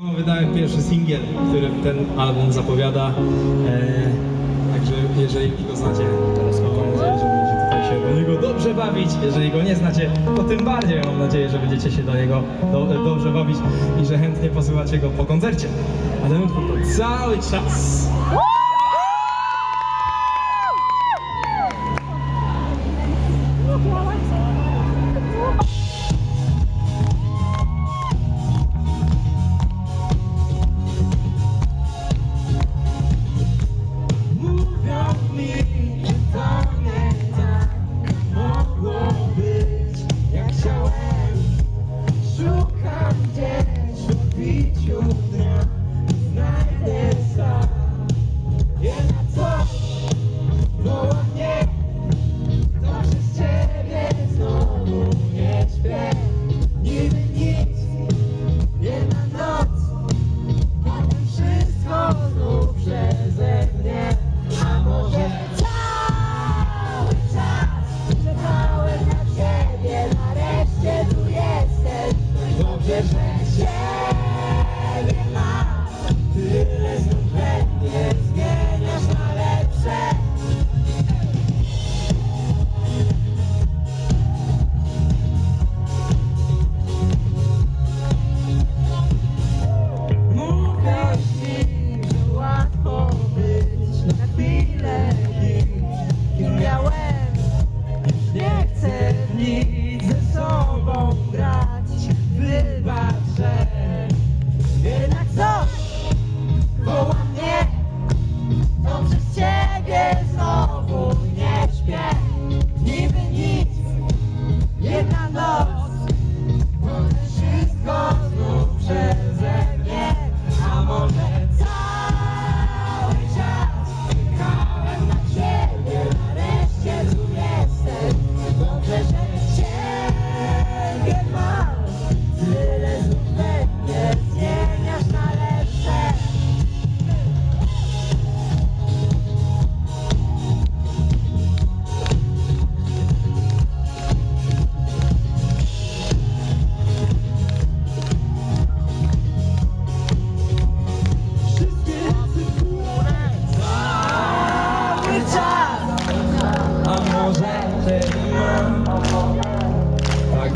Wydałem pierwszy singiel, który ten album zapowiada. E, także jeżeli go znacie, to mam nadzieję, że będziecie tutaj się do niego dobrze bawić. Jeżeli go nie znacie, to tym bardziej mam nadzieję, że będziecie się do niego do, dobrze bawić i że chętnie posłuchacie go po koncercie. A ten utwór to cały czas.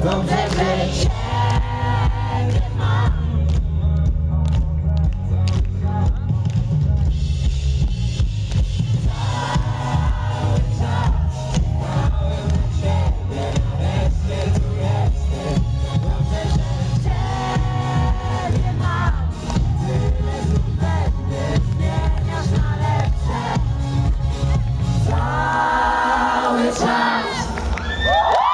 Vamos